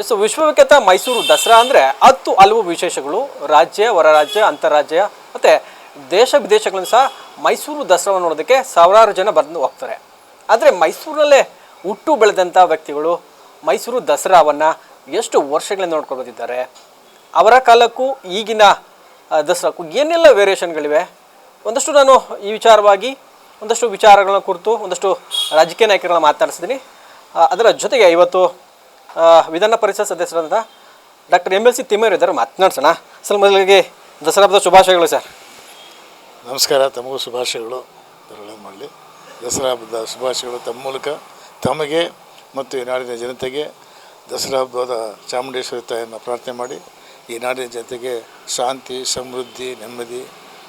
S ವಿಶ್ವವಿಖ್ಯಾತ ಮೈಸೂರು ದಸರಾ ಅಂದರೆ ಹತ್ತು ಹಲವು ವಿಶೇಷಗಳು. ರಾಜ್ಯ, ಹೊರರಾಜ್ಯ ಅಂತಾರಾಜ್ಯ ಮತ್ತು ದೇಶ ವಿದೇಶಗಳನ್ನು ಸಹ ಮೈಸೂರು ದಸರಾವನ್ನು ನೋಡೋದಕ್ಕೆ ಸಾವಿರಾರು ಜನ ಬಂದು ಹೋಗ್ತಾರೆ. ಆದರೆ ಮೈಸೂರಿನಲ್ಲೇ ಹುಟ್ಟು ಬೆಳೆದಂಥ ವ್ಯಕ್ತಿಗಳು ಮೈಸೂರು ದಸರಾವನ್ನು ಎಷ್ಟು ವರ್ಷಗಳಿಂದ ನೋಡ್ಕೊಂಡು ಅವರ ಕಾಲಕ್ಕೂ ಈಗಿನ ದಸರಾಕ್ಕೂ ಏನೆಲ್ಲ ವೇರಿಯೇಷನ್ಗಳಿವೆ ಒಂದಷ್ಟು ನಾನು ಈ ವಿಚಾರವಾಗಿ, ಒಂದಷ್ಟು ವಿಚಾರಗಳನ್ನ ಕುರಿತು, ಒಂದಷ್ಟು ರಾಜಕೀಯ ನಾಯಕರನ್ನ ಮಾತನಾಡಿಸಿದ್ದೀನಿ ಅದರ ಜೊತೆಗೆ ಇವತ್ತು ವಿಧಾನ ಪರಿಷತ್ ಸದಸ್ಯರಾದ ಡಾಕ್ಟರ್ ಎಂ ಎಲ್ ಸಿ ತಿಮ್ಮರು ಇದ್ದಾರೆ ಮಾತನಾಡ್ಸೋಣ. ಸರ್ ಮೊದಲಿಗೆ ದಸರಾ ಹಬ್ಬದ ಶುಭಾಶಯಗಳು ಸರ್. ನಮಸ್ಕಾರ ತಮಗೂ ಶುಭಾಶಯಗಳು. ಮಾಡಲಿ. ದಸರಾ ಹಬ್ಬದ ಶುಭಾಶಯಗಳು ತಮ್ಮ ಮೂಲಕ ತಮಗೆ ಮತ್ತು ಈ ನಾಡಿನ ಜನತೆಗೆ. ದಸರಾ ಹಬ್ಬದ ಚಾಮುಂಡೇಶ್ವರಿ ತಾಯಿಯನ್ನು ಪ್ರಾರ್ಥನೆ ಮಾಡಿ ಈ ನಾಡಿನ ಜನತೆಗೆ ಶಾಂತಿ ಸಮೃದ್ಧಿ ನೆಮ್ಮದಿ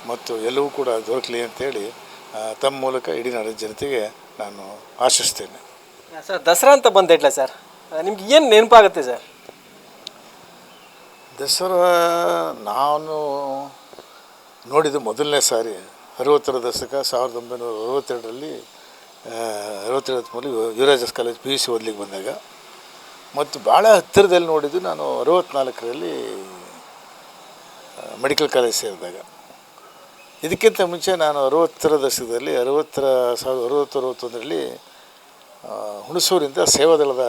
ಮತ್ತು ಎಲ್ಲವೂ ಕೂಡ ದೊರಕಲಿ ಅಂತೇಳಿ ತಮ್ಮ ಮೂಲಕ ಇಡೀ ನಾಡಿನ ಜನತೆಗೆ ನಾನು ಆಶಿಸ್ತೇನೆ. ಸರ್ ದಸರಾ ಅಂತ ಬಂದಿಡ್ಲ ಸರ್. ನಿಮ್ಗೆ ಏನು ನೆನಪಾಗುತ್ತೆ ಸರ್? ದಸರಾ, ನಾನು ನೋಡಿದ್ದು ಮೊದಲನೇ ಸಾರಿ, ಅರವತ್ತರ ದಶಕ ಸಾವಿರದ ಒಂಬೈನೂರ ಅರವತ್ತೆರಡರಲ್ಲಿ ಅರವತ್ತೆರಡು ಮೂಲ Yuvaraja's college P U C ಓದ್ಲಿಕ್ಕೆ ಬಂದಾಗ. ಮತ್ತು ಭಾಳ ಹತ್ತಿರದಲ್ಲಿ ನೋಡಿದ್ದು ನಾನು ಅರವತ್ತ್ನಾಲ್ಕರಲ್ಲಿ ಮೆಡಿಕಲ್ ಕಾಲೇಜ್ ಸೇರಿದಾಗ. ಇದಕ್ಕಿಂತ ಮುಂಚೆ ನಾನು ಅರವತ್ತರ ದಶಕದಲ್ಲಿ, ಅರವತ್ತರ, ಸಾವಿರದ ಅರವತ್ತು ಅರವತ್ತೊಂದರಲ್ಲಿ ಹುಣಸೂರಿಂದ ಸೇವಾದಳದ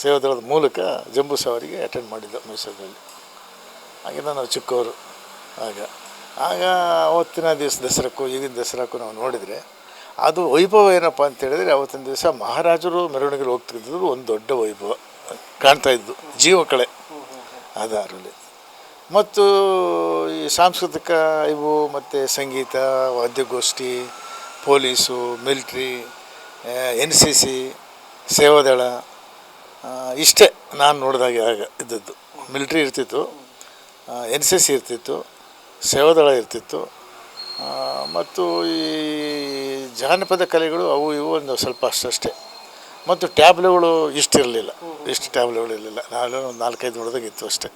ಸೇವಾದಳದ ಮೂಲಕ ಜಂಬೂ ಸವಾರಿಗೆ ಅಟೆಂಡ್ ಮಾಡಿದ್ದೆ ಮೈಸೂರಿನಲ್ಲಿ. ಹಾಗೆ ನಾನು ಚಿಕ್ಕವರು. ಆಗ ಆಗ ಅವತ್ತಿನ ದಿವಸ ದಸರಾಕ್ಕೂ, ಈಗಿನ ದಸರಾಕ್ಕೂ ನಾವು ನೋಡಿದರೆ ಅದು ವೈಭವ ಏನಪ್ಪ ಅಂತ ಹೇಳಿದರೆ ಅವತ್ತಿನ ದಿವಸ ಮಹಾರಾಜರು ಮೆರವಣಿಗೆಗೆ ಹೋಗ್ತಿದ್ದರು ಒಂದು ದೊಡ್ಡ ವೈಭವ ಕಾಣ್ತಾ ಇದ್ದು, ಜೀವ ಕಳೆ ಅದರಲ್ಲಿ. ಮತ್ತು ಈ ಸಾಂಸ್ಕೃತಿಕ ಇವು, ಮತ್ತು ಸಂಗೀತ, ವಾದ್ಯಗೋಷ್ಠಿ, police, military N C C, Sevadal ಇಷ್ಟೇ ನಾನು ನೋಡಿದಾಗೆ ಆಗ ಇದ್ದದ್ದು. ಮಿಲ್ಟ್ರಿ ಇರ್ತಿತ್ತು. ಎನ್ ಸಿ ಸಿ ಇರ್ತಿತ್ತು. ಸೇವಾದಳ ಇರ್ತಿತ್ತು. ಮತ್ತು ಈ ಜಾನಪದ ಕಲೆಗಳು ಅವು ಇವು ಒಂದು ಸ್ವಲ್ಪ ಅಷ್ಟಷ್ಟೇ. ಮತ್ತು ಟ್ಯಾಬ್ಲೆಗಳು ಇಷ್ಟಿರಲಿಲ್ಲ. ಇಷ್ಟು ಟ್ಯಾಬ್ಲೆಗಳು ಇರಲಿಲ್ಲ. ನಾನು ಒಂದು ನಾಲ್ಕೈದು ನೋಡಿದಾಗ ಇತ್ತು ಅಷ್ಟೇ.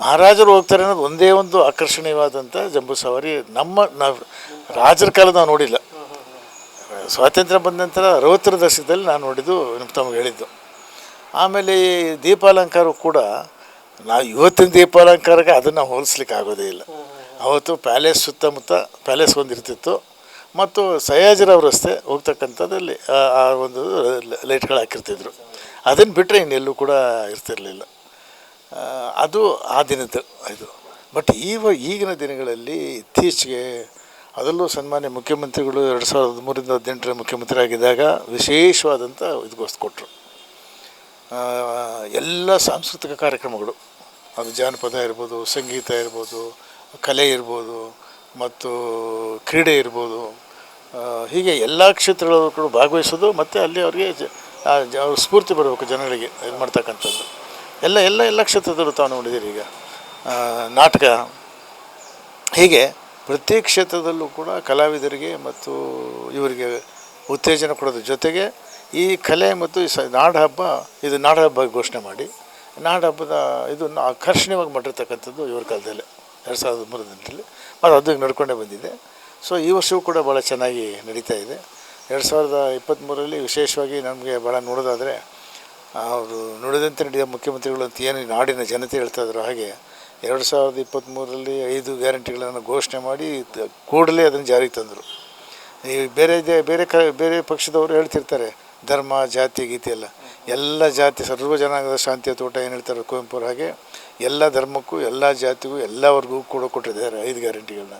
ಮಹಾರಾಜರು ಹೋಗ್ತಾರೆ ಅನ್ನೋದು ಒಂದೇ ಒಂದು ಆಕರ್ಷಣೀಯವಾದಂಥ ಜಂಬೂ ಸವಾರಿ. ನಮ್ಮ ನಾವು ರಾಜರ ಕಾಲ ನಾವು ನೋಡಿಲ್ಲ. ಸ್ವಾತಂತ್ರ್ಯ ಬಂದ ನಂತರ ಅರವತ್ತರ ದಶಕದಲ್ಲಿ ನಾನು ನೋಡಿದ್ದು ತಮಗೆ ಹೇಳಿದ್ದು. ಆಮೇಲೆ ಈ ದೀಪಾಲಂಕಾರ ಕೂಡ ನಾವು ಇವತ್ತಿನ ದೀಪಾಲಂಕಾರಕ್ಕೆ ಅದನ್ನು ಹೋಲಿಸ್ಲಿಕ್ಕೆ ಆಗೋದೇ ಇಲ್ಲ. ಅವತ್ತು ಪ್ಯಾಲೇಸ್ ಸುತ್ತಮುತ್ತ ಪ್ಯಾಲೇಸ್ ಒಂದಿರ್ತಿತ್ತು. ಮತ್ತು ಸಯಾಜಿರಾವ್ ರಸ್ತೆ ಹೋಗ್ತಕ್ಕಂಥದ್ದಲ್ಲಿ ಆ- ಒಂದು ಲೈಟ್ಗಳು ಹಾಕಿರ್ತಿದ್ರು. ಅದನ್ನು ಬಿಟ್ಟರೆ ಇನ್ನೆಲ್ಲೂ ಕೂಡ ಇರ್ತಿರಲಿಲ್ಲ. ಅದು ಆ ದಿನದ ಇದು. ಬಟ್ ಈವ, ಈಗಿನ ದಿನಗಳಲ್ಲಿ ಇತ್ತೀಚೆಗೆ ಅದರಲ್ಲೂ ಸನ್ಮಾನ್ಯ ಮುಖ್ಯಮಂತ್ರಿಗಳು ಎರಡು ಸಾವಿರದ ಹದಿಮೂರಿಂದ ಹದಿನೆಂಟರ ಮುಖ್ಯಮಂತ್ರಿ ಆಗಿದ್ದಾಗ ವಿಶೇಷವಾದಂಥ ಕೊಟ್ಟರು ಎಲ್ಲ ಸಾಂಸ್ಕೃತಿಕ ಕಾರ್ಯಕ್ರಮಗಳು. ಅದು ಜಾನಪದ ಇರ್ಬೋದು, ಸಂಗೀತ ಇರ್ಬೋದು, ಕಲೆ ಇರ್ಬೋದು, ಮತ್ತು ಕ್ರೀಡೆ ಇರ್ಬೋದು. ಹೀಗೆ ಎಲ್ಲ ಕ್ಷೇತ್ರಗಳಲ್ಲೂ ಕೂಡ ಭಾಗವಹಿಸೋದು, ಮತ್ತು ಅಲ್ಲಿ ಅವರಿಗೆ ಜ- ಸ್ಫೂರ್ತಿ ಬರಬೇಕು ಜನಗಳಿಗೆ ಇದು ಮಾಡ್ತಕ್ಕಂಥದ್ದು. ಎಲ್ಲ ಎಲ್ಲ ಎಲ್ಲ ಕ್ಷೇತ್ರದಲ್ಲೂ ತಾವು ನೋಡಿದ್ದೀರಿ ಈಗ. ನಾಟಕ. ಹೀಗೆ ಪ್ರತಿ ಕ್ಷೇತ್ರದಲ್ಲೂ ಕೂಡ ಕಲಾವಿದರಿಗೆ ಮತ್ತು ಇವರಿಗೆ ಉತ್ತೇಜನ ಕೊಡೋದ್ರ ಜೊತೆಗೆ ಈ ಕಲೆ ಮತ್ತು ಈ ಸ, ನಾಡ ಹಬ್ಬ, ಇದು ನಾಡ ಹಬ್ಬ ಘೋಷಣೆ ಮಾಡಿ. ನಾಡ ಹಬ್ಬದ ಇದನ್ನು ಆಕರ್ಷಣೀಯವಾಗಿ ಮಾಡಿರ್ತಕ್ಕಂಥದ್ದು ಇವ್ರ ಕಾಲದಲ್ಲಿ, ಎರಡು ಸಾವಿರದ ಮೂರರಲ್ಲಿ ಮತ್ತು ಅದು ನಡ್ಕೊಂಡೇ ಬಂದಿದೆ. ಸೊ ಈ ವರ್ಷವೂ ಕೂಡ ಭಾಳ ಚೆನ್ನಾಗಿ ನಡೀತಾ ಇದೆ. ಎರಡು ಸಾವಿರದ ಇಪ್ಪತ್ತ್ಮೂರರಲ್ಲಿ ವಿಶೇಷವಾಗಿ ನಮಗೆ ಭಾಳ ನೋಡೋದಾದರೆ ಅವರು ನುಡಿದಂತೆ ನಡೆಯುವ ಮುಖ್ಯಮಂತ್ರಿಗಳು ಅಂತ ಏನು ನಾಡಿನ ಜನತೆ ಹೇಳ್ತಾ ಇದ್ರು ಹಾಗೆ, ಎರಡು ಸಾವಿರದ ಇಪ್ಪತ್ತ್ಮೂರರಲ್ಲಿ ಐದು ಗ್ಯಾರಂಟಿಗಳನ್ನು ಘೋಷಣೆ ಮಾಡಿ ಕೂಡಲೇ ಅದನ್ನು ಜಾರಿಗೆ ತಂದರು. ಈ ಬೇರೆ ದೇ- ಬೇರೆ ಕ, ಬೇರೆ ಪಕ್ಷದವರು ಹೇಳ್ತಿರ್ತಾರೆ, ಧರ್ಮ, ಜಾತಿ, ಗೀತಿ ಎಲ್ಲ. ಎಲ್ಲ ಜಾತಿ, ಸರ್ವ ಜನಾಂಗದ ಶಾಂತಿಯ ತೋಟ ಏನು ಹೇಳ್ತಾರೆ ಕುವೆಂಪು ಅವ್ರ ಹಾಗೆ, ಎಲ್ಲ ಧರ್ಮಕ್ಕೂ, ಎಲ್ಲ ಜಾತಿಗೂ, ಎಲ್ಲ ವರ್ಗಕ್ಕೂ ಕೂಡ ಕೊಟ್ಟಿದ್ದಾರೆ ಐದು ಗ್ಯಾರಂಟಿಗಳನ್ನ.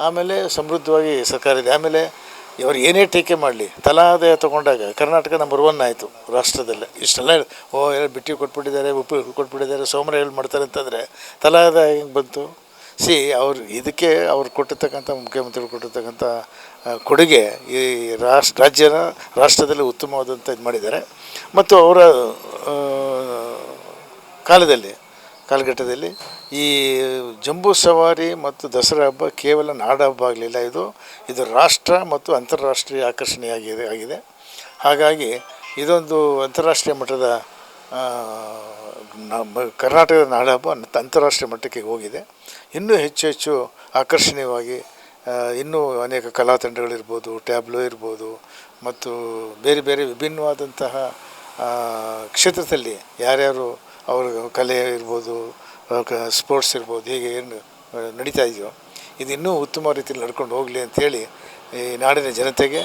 ಆಮೇಲೆ ಸಮೃದ್ಧವಾಗಿ ಸರ್ಕಾರ ಇದೆ. ಆಮೇಲೆ ಇವರು ಏನೇ ಟೀಕೆ ಮಾಡಲಿ ತಲಾದಾಯ ತೊಗೊಂಡಾಗ ಕರ್ನಾಟಕ ನಂಬರ್ ಒನ್ ಆಯಿತು ರಾಷ್ಟ್ರದಲ್ಲೇ. ಇಷ್ಟೆಲ್ಲ ಓ, ಎಲ್ಲ ಬಿಟ್ಟಿ ಕೊಟ್ಬಿಟ್ಟಿದ್ದಾರೆ ಉಪ್ಪು ಕೊಟ್ಬಿಟ್ಟಿದ್ದಾರೆ ಸೋಮರ ಹೇಳಿ ಮಾಡ್ತಾರೆ ಅಂತಂದರೆ ತಲಾದಾಯ ಹೆಂಗೆ ಬಂತು? ಸಿ, ಅವ್ರು ಇದಕ್ಕೆ ಅವ್ರು ಕೊಟ್ಟಿರ್ತಕ್ಕಂಥ ಮುಖ್ಯಮಂತ್ರಿಗಳು ಕೊಟ್ಟಿರ್ತಕ್ಕಂಥ ಕೊಡುಗೆ ಈ ರಾಷ್ಟ್ರ ರಾಜ್ಯನ, ರಾಷ್ಟ್ರದಲ್ಲಿ ಉತ್ತಮವಾದಂಥ ಇದು ಮಾಡಿದ್ದಾರೆ. ಮತ್ತು ಅವರ ಕಾಲದಲ್ಲಿ, ಕಾಲಘಟ್ಟದಲ್ಲಿ ಈ ಜಂಬೂ ಸವಾರಿ ಮತ್ತು ದಸರಾ ಹಬ್ಬ ಕೇವಲ ನಾಡ ಹಬ್ಬ ಆಗಲಿಲ್ಲ. ಇದು ಇದು ರಾಷ್ಟ್ರ ಮತ್ತು ಅಂತಾರಾಷ್ಟ್ರೀಯ ಆಕರ್ಷಣೆಯಾಗಿದೆ, ಆಗಿದೆ. ಹಾಗಾಗಿ ಇದೊಂದು ಅಂತಾರಾಷ್ಟ್ರೀಯ ಮಟ್ಟದ ನಮ್ಮ ಕರ್ನಾಟಕದ ನಾಡ ಹಬ್ಬ ಅಂತ- ಅಂತಾರಾಷ್ಟ್ರೀಯ ಮಟ್ಟಕ್ಕೆ ಹೋಗಿದೆ. ಇನ್ನೂ ಹೆಚ್ಚು ಹೆಚ್ಚು ಆಕರ್ಷಣೀಯವಾಗಿ ಇನ್ನೂ ಅನೇಕ ಕಲಾ ತಂಡಗಳಿರ್ಬೋದು, ಟ್ಯಾಬ್ಲೋ ಇರ್ಬೋದು, ಮತ್ತು ಬೇರೆ ಬೇರೆ ವಿಭಿನ್ನವಾದಂತಹ ಕ್ಷೇತ್ರದಲ್ಲಿ ಯಾರ್ಯಾರು ಅವ್ರ ಕಲೆ ಇರ್ಬೋದು ಸ್ಪೋರ್ಟ್ಸ್ ಇರ್ಬೋದು, ಹೀಗೆ ಏನು ನಡೀತಾ ಇದೆಯೋ, ಇದು ಇನ್ನೂ ಉತ್ತಮ ರೀತಿಯಲ್ಲಿ ನಡ್ಕೊಂಡು ಹೋಗಲಿ ಅಂಥೇಳಿ ಈ ನಾಡಿನ ಜನತೆಗೆ